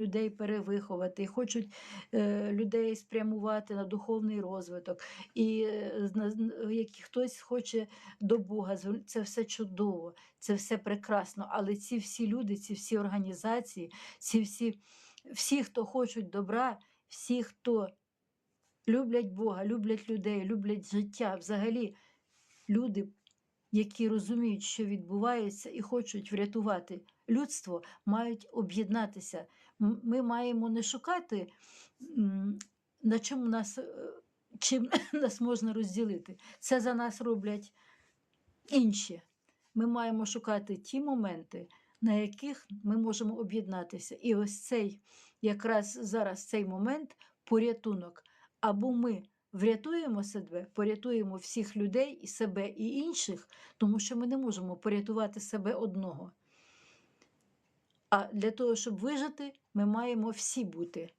людей перевиховати, хочуть е, людей спрямувати на духовний розвиток, і е, як хтось хоче до Бога. Це все чудово, це все прекрасно. Але ці всі люди, ці всі організації, ці всі, всі, хто хочуть добра, всі, хто люблять Бога, люблять людей, люблять життя, взагалі люди, які розуміють, що відбувається, і хочуть врятувати людство, мають об'єднатися. Ми маємо не шукати, на чому нас, е, чим нас можна розділити. Це за нас роблять інші. Ми маємо шукати ті моменти, на яких ми можемо об'єднатися. І ось цей, якраз зараз цей момент порятунок. Або ми врятуємо себе, порятуємо всіх людей і себе і інших, тому що ми не можемо порятувати себе одного. А для того, щоб вижити, ми маємо всі бути